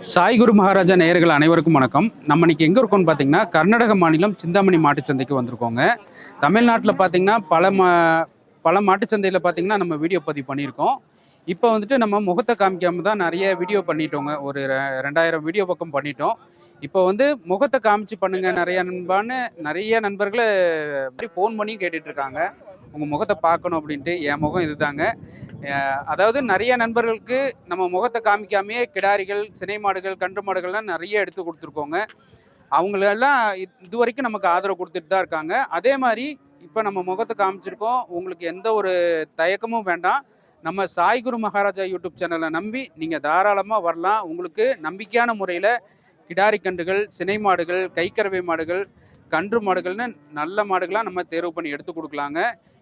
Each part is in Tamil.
சாய் குரு மகாராஜா நேயர்கள் அனைவருக்கும் வணக்கம். நம்ம இன்னைக்கு எங்கே இருக்கோம்னு பார்த்தீங்கன்னா கர்நாடக மாநிலம் சிந்தாமணி மாட்டுச்சந்தைக்கு வந்திருக்கோங்க. தமிழ்நாட்டில் பார்த்தீங்கன்னா பல மா பல மாட்டுச்சந்தையில் பார்த்தீங்கன்னா நம்ம வீடியோ பதிவு பண்ணியிருக்கோம். இப்போ வந்துட்டு நம்ம முகத்தை காமிக்காமல் தான் நிறைய வீடியோ பண்ணிட்டோங்க. ஒரு ரெ- ரெண்டாயிரம் வீடியோ பக்கம் பண்ணிட்டோம். இப்போ வந்து முகத்தை காமிச்சு பண்ணுங்க நிறைய நண்பான்னு நிறைய நண்பர்களை ஃபோன் பண்ணி கேட்டுட்ருக்காங்க உங்கள் முகத்தை பார்க்கணும் அப்படின்ட்டு என் முகம் இதுதாங்க. அதாவது நிறைய நண்பர்களுக்கு நம்ம முகத்தை காமிக்காமையே கிடாரிகள் சினை மாடுகள் கன்று மாடுகள்லாம் நிறைய எடுத்து கொடுத்துருக்கோங்க. அவங்களெல்லாம் இது- இது வரைக்கும் நமக்கு ஆதரவு கொடுத்துட்டு தான் இருக்காங்க. அதே மாதிரி இப்போ நம்ம முகத்தை காமிச்சிருக்கோம். உங்களுக்கு எந்த ஒரு தயக்கமும் வேண்டாம். நம்ம சாய் குரு மகாராஜா யூடியூப் சேனலை நம்பி நீங்கள் தாராளமாக வரலாம். உங்களுக்கு நம்பிக்கையான முறையில் கிடாரி கன்றுகள் சினை மாடுகள் கைக்கரவை மாடுகள் கன்று மாடுகள்னு நல்ல மாடுகளாக நம்ம தேர்வு பண்ணி எடுத்து கொடுக்கலாங்க.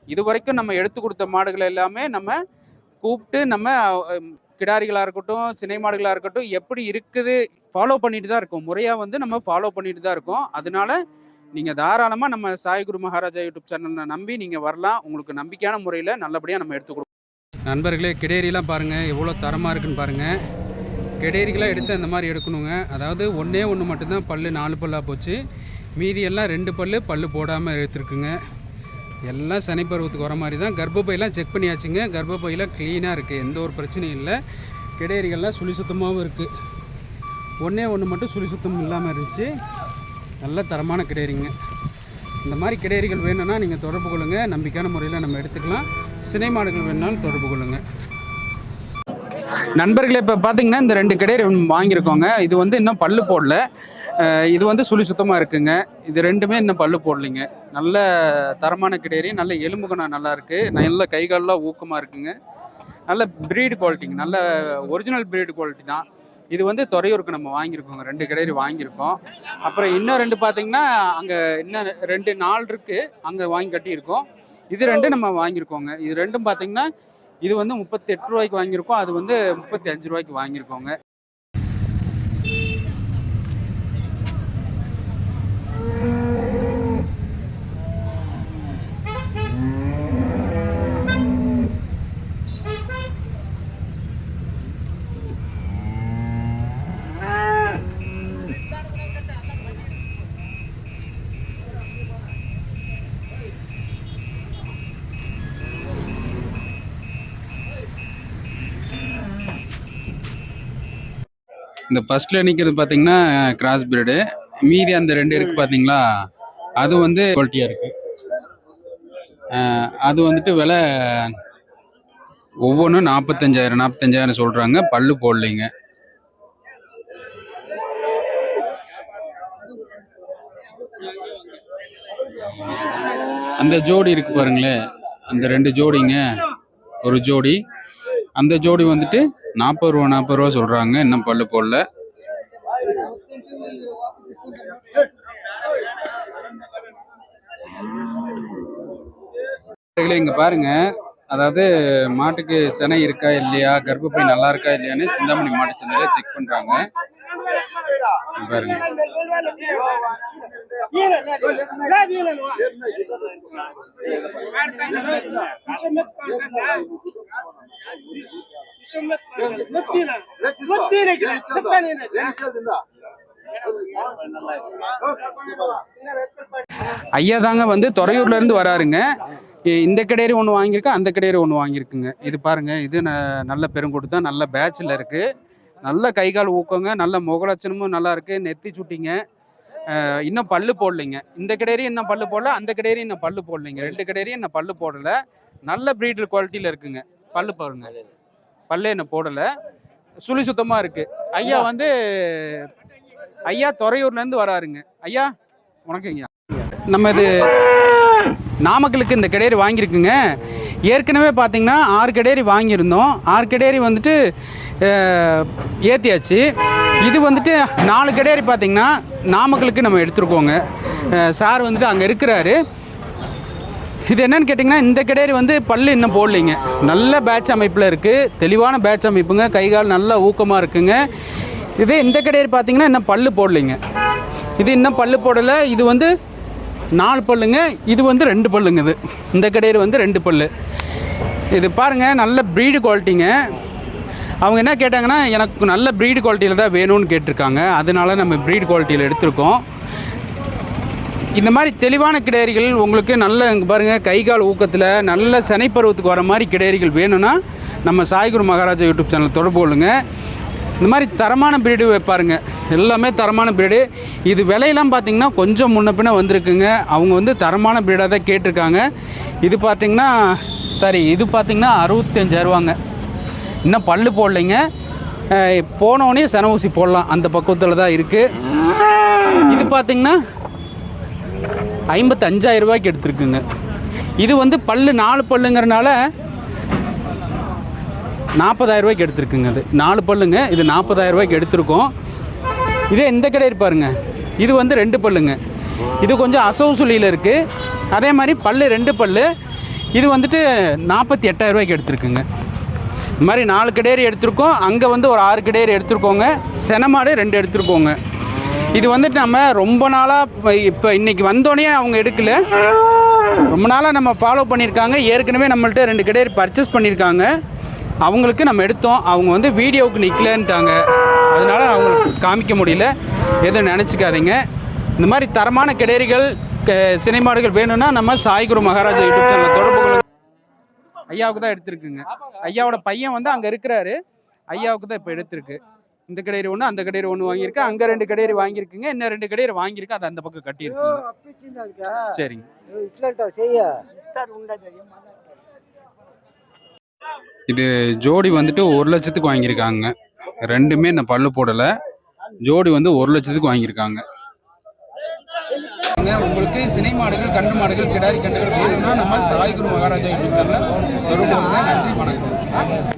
இது வரைக்கும் நம்ம எடுத்து கொடுத்த மாடுகள் எல்லாமே நம்ம கூப்பிட்டு நம்ம கிடாரிகளாக இருக்கட்டும் சினை மாடுகளாக இருக்கட்டும் எப்படி இருக்குது ஃபாலோ பண்ணிட்டு தான் இருக்கும். முறையாக வந்து நம்ம ஃபாலோ பண்ணிட்டு தான் இருக்கோம். அதனால நீங்கள் தாராளமாக நம்ம சாய் குரு மகாராஜா யூடியூப் சேனலை நம்பி நீங்கள் வரலாம். உங்களுக்கு நம்பிக்கையான முறையில் நல்லபடியாக நம்ம எடுத்து கொடுப்போம். நண்பர்களே கிடேரிலாம் பாருங்கள் எவ்வளோ தரமாக இருக்குன்னு பாருங்கள் கிடேரிகளாக எடுத்து அந்த மாதிரி எடுக்கணுங்க. அதாவது ஒன்றே ஒன்று மட்டும்தான் பல்லு நாலு பல்லாக போச்சு. மீதி எல்லாம் ரெண்டு பல்லு பல் போடாமல் எடுத்துருக்குங்க. எல்லாம் சனி பருவத்துக்கு வர மாதிரி தான். கர்ப்பப்பையெல்லாம் செக் பண்ணியாச்சுங்க. கர்ப்பப்பையெல்லாம் க்ளீனாக இருக்குது எந்த ஒரு பிரச்சனையும் இல்லை. கிடேரிகள்லாம் சுழி சுத்தமாகவும் இருக்குது ஒன்றே ஒன்று மட்டும் சுழி சுத்தம் இல்லாமல் இருந்துச்சு. நல்ல தரமான கிடேரிங்க இந்த மாதிரி கிடேரிகள் வேணும்னா நீங்கள் தொடர்பு கொள்ளுங்கள் நம்பிக்கையான முறையில் நம்ம எடுத்துக்கலாம். சினை மாடுகள் வேணுனாலும் தொடர்பு கொள்ளுங்கள் நண்பர்களே இப்போ பார்த்தீங்கன்னா இந்த ரெண்டு கிடேரி வாங்கியிருக்கோங்க. இது வந்து இன்னும் பல்லு போடல. இது வந்து சுழி சுத்தமாக இருக்குங்க. இது ரெண்டுமே இன்னும் பல்லு போடலைங்க. நல்ல தரமான கிடேரி நல்ல எலும்புகணம் நல்லா இருக்குது நல்ல கை கால்லாம் ஊக்கமாக இருக்குங்க. நல்ல ப்ரீடு குவாலிட்டிங்க நல்ல ஒரிஜினல் ப்ரீடு குவாலிட்டி தான். இது வந்து துறையூருக்கு நம்ம வாங்கியிருக்கோங்க. ரெண்டு கிடேரி வாங்கியிருக்கோம். அப்புறம் இன்னும் ரெண்டு பார்த்தீங்கன்னா அங்கே இன்னும் ரெண்டு நாள் இருக்குது அங்கே வாங்கி கட்டியிருக்கோம். இது ரெண்டு நம்ம வாங்கியிருக்கோங்க. இது ரெண்டும் பார்த்தீங்கன்னா இது வந்து முப்பத்தி எட்டு ரூபாய்க்கு வாங்கியிருக்கோம். அது வந்து முப்பத்தி அஞ்சு ரூபாய்க்கு வாங்கியிருக்கோங்க. இந்த ஃபர்ஸ்ட்ல நிற்கிறது பார்த்தீங்கன்னா கிராஸ் பிரீடு மீதி அந்த ரெண்டு இருக்கு பார்த்தீங்களா அது வந்து குவாலிட்டியாக இருக்கு. அது வந்துட்டு விலை ஒவ்வொன்றும் நாற்பத்தஞ்சாயிரம் நாற்பத்தஞ்சாயிரம் சொல்கிறாங்க பல்லு போடலைங்க. அந்த ஜோடி இருக்கு பாருங்களேன். அந்த ரெண்டு ஜோடிங்க. ஒரு ஜோடி. அந்த ஜோடி வந்துட்டு நாற்பது ரூபா நாற்பது ரூபா சொல்கிறாங்க இன்னும் பல்லு போடல. இங்கே இங்க பாருங்க. அதாவது மாட்டுக்கு சினை இருக்கா இல்லையா? கர்ப்பப்பை நல்லா இருக்கா இல்லையான்னு சிந்தாமணி மாட்டு சந்தையில செக் பண்றாங்க. பாருங்க. ஐயா தாங்க வந்து துறையூர்ல இருந்து வராருங்க. இந்த கடையரி ஒன்று வாங்கியிருக்கேன் அந்த கடையரி ஒன்று வாங்கியிருக்குங்க. இது பாருங்க இது ந- நல்ல தான் நல்ல பேட்சில் இருக்கு. நல்ல கை கால் ஊக்கங்க நல்ல முகலட்சணமும் நல்லா இருக்கு நெத்தி சுட்டிங்க. இன்னும் பல்லு போடலைங்க. இந்த கடையரி இன்னும் பல்லு போடல அந்த கடையரி இன்னும் பல்லு போடலைங்க. ரெண்டு கடையரி இன்னும் பல்லு போடல. நல்ல பிரீடர் குவாலிட்டியில் இருக்குங்க. பல்லு பாருங்க. பல்லே இன்னும் போடல. சுழி சுத்தமா இருக்கு. ஐயா வந்து ஐயா துறையூர்ல இருந்து வராருங்க. ஐயா வணக்கம் ஐயா. நம்ம இது நாமக்கலுக்கு இந்த கிடேரி வாங்கியிருக்குங்க. ஏற்கனவே பார்த்தீங்கன்னா ஆறு கிடேரி வாங்கியிருந்தோம். ஆறு கிடேரி வந்துட்டு அஹ், ஏத்தியாச்சு. இது வந்துட்டு நாலு கிடேரி பார்த்தீங்கன்னா நாமக்கலுக்கு நம்ம எடுத்துருக்கோங்க. சார் வந்துட்டு அங்கே இருக்கிறாரு. இது என்னன்னு கேட்டிங்கன்னா இந்த கிடேரி வந்து பல்லு இன்னும் போடலைங்க. நல்ல பேட்ச் அமைப்பில் இருக்குது தெளிவான பேட்ச் அமைப்புங்க. கை கால் ஊக்கமாக இருக்குங்க. இதே இந்த கிடேரி பார்த்தீங்கன்னா இன்னும் பல் போடலைங்க. இது இன்னும் பல்லு போடலை. இது வந்து நாலு பல்லுங்க. இது வந்து ரெண்டு பல்லுங்க இது. இந்த கிடேரி வந்து ரெண்டு பல்லு. இது பாருங்கள் நல்ல ப்ரீடு குவாலிட்டிங்க அவங்க என்ன கேட்டாங்கன்னா எனக்கு நல்ல ப்ரீடு குவாலிட்டியில் தான் வேணும்னு கேட்டிருக்காங்க. அதனால நம்ம ப்ரீடு குவாலிட்டியில் எடுத்திருக்கோம். இந்த மாதிரி தெளிவான கிடேரிகள் உங்களுக்கு நல்ல இங்கே பாருங்கள் கை கால் ஊக்கத்தில் நல்ல சனைப்பருவத்துக்கு வர மாதிரி கிடேரிகள் வேணும்னா நம்ம சாய்குரு மகாராஜா யூடியூப் சேனல் தொடர்பு கொள்ளுங்க. இந்த மாதிரி தரமான பிரீடு வைப்பாருங்க எல்லாமே தரமான பிரீடு இது விலையெல்லாம் பார்த்தீங்கன்னா கொஞ்சம் முன்ன பின்னே வந்திருக்குங்க. அவங்க வந்து தரமான பிரீடாக தான் கேட்டிருக்காங்க. இது பார்த்தீங்கன்னா சரி இது பார்த்தீங்கன்னா அறுபத்தஞ்சாயிரவாங்க இன்னும் பல்லு போடலைங்க. போனோடனே சன ஊசி போடலாம். அந்த பக்குவத்தில் தான் இருக்குது இது பார்த்திங்கன்னா ஐம்பத்தஞ்சாயிரம் ரூபாய்க்கு எடுத்திருக்குங்க. இது வந்து பல்லு நாலு பல்லுங்கிறனால நாற்பதாயிரம் ரூபாய்க்கு எடுத்திருக்குங்க அது நாலு பல்லுங்க இது நாற்பதாயிரம் ரூபாய்க்கு எடுத்திருக்கோம். இதே இந்த கடை பாருங்க. இது வந்து ரெண்டு பல்லுங்க. இது கொஞ்சம் அசௌசுலியில் இருக்குது அதே மாதிரி பல்லு ரெண்டு பல்லு. இது வந்துட்டு நாற்பத்தி எட்டாயிரம் ரூபாய்க்கு எடுத்திருக்குங்க. இது மாதிரி நாலு கிடேரி எடுத்திருக்கோம். அங்கே வந்து ஒரு ஆறு கிடேரி எடுத்திருக்கோங்க. செனமாடு ரெண்டு எடுத்திருக்கோங்க. இது வந்துட்டு நம்ம ரொம்ப நாளாக இப்போ இன்னைக்கு வந்தோடனே அவங்க எடுக்கல. ரொம்ப நாளாக நம்ம ஃபாலோ பண்ணியிருக்காங்க. ஏற்கனவே நம்மள்ட்ட ரெண்டு கிடேரி பர்ச்சேஸ் பண்ணியிருக்காங்க. அவங்களுக்கு நம்ம எடுத்தோம். அவங்க வந்து வீடியோவுக்கு நிற்கலன்ட்டாங்க அதனால் அவங்களுக்கு காமிக்க முடியல. எதுவும் நினச்சிக்காதீங்க. இந்த மாதிரி தரமான கிடேரிகள் க- வேணும்னா நம்ம சாய்குரு மகாராஜா யூடியூப் சேனலில் தொடர்பு கொள்ளுங்க. ஐயாவுக்கு தான் எடுத்திருக்குங்க. ஐயாவோட பையன் வந்து அங்கே இருக்கிறாரு. ஐயாவுக்கு தான் இப்போ எடுத்திருக்கு. இந்த கடையரி ஒன்று அந்த கடையரி ஒன்று வாங்கியிருக்கு அங்கே ரெண்டு கடையரி வாங்கியிருக்குங்க இன்னும் ரெண்டு கடையரி வாங்கியிருக்கு அது அந்த பக்கம் கட்டியிருக்கு சரிங்க. இது ஜோடி வந்துட்டு ஒரு லட்சத்துக்கு வாங்கியிருக்காங்க. ரெண்டுமே இந்த பல்லு போடலை. ஜோடி வந்து ஒரு லட்சத்துக்கு வாங்கியிருக்காங்க. உங்களுக்கு சினை மாடுகள் கண்டு மாடுகள் கிடாரி கண்டுகள் வேணும்னா நம்ம சாய்குரு மகாராஜா யூடியூப் சேனலில் தொடர்பு கொள்ளுங்க.